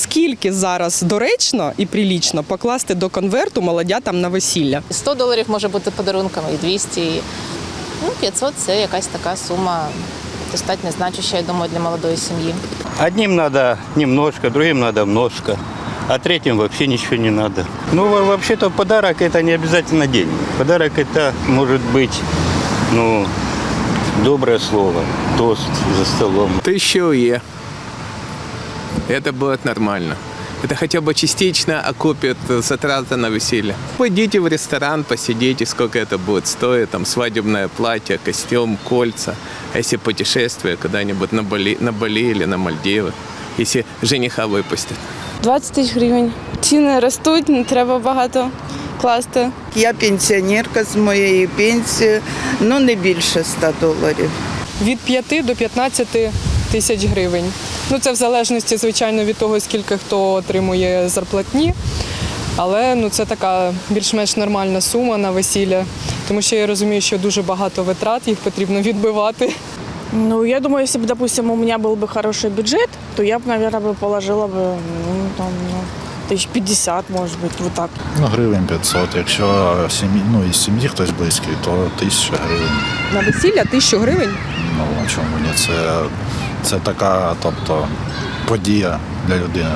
скільки зараз доречно і прилічно покласти до конверту молодятам на весілля? 100 доларів може бути подарунком, і 200, і, ну, 500 – це якась така сума достатньо значуща, я думаю, для молодої сім'ї. Одним надо немножко, другим надо множко, а третьим вообще ничего не надо. Ну, во- вообще-то подарок это не обязательно деньги. Подарок это может быть, ну, доброе слово, тост за столом. Тысяча УЕ. Это будет нормально. Это хотя бы частично окупит э, затраты на веселье. Пойдите в ресторан, посидите, сколько это будет стоить. Там свадебное платье, костюм, кольца. А если путешествие куда-нибудь на Бали, на Бали или на Мальдивы. Если жениха выпустят. 20 тисяч гривень. Ціни ростуть, не треба багато класти. Я пенсіонерка з моєї пенсії, ну не більше 100 доларів. Від 5 до 15 тисяч гривень. Ну це в залежності, звичайно, від того, скільки хто отримує зарплатні. Але ну це така більш-менш нормальна сума на весілля, тому що я розумію, що дуже багато витрат, їх потрібно відбивати. Ну, я думаю, если бы, допустим, у меня был бы хороший бюджет, то я бы, наверное, бы положила бы, ну, там, ну, тысяч пятьдесят, может быть, вот так. Ну, гривень 500. Якщо сім'ї, ну, із сім'ї хтось близький, то 1000 гривень. На весілля тисячу гривень. Ну, а чому ні? Це, це така, тобто, подія для людини.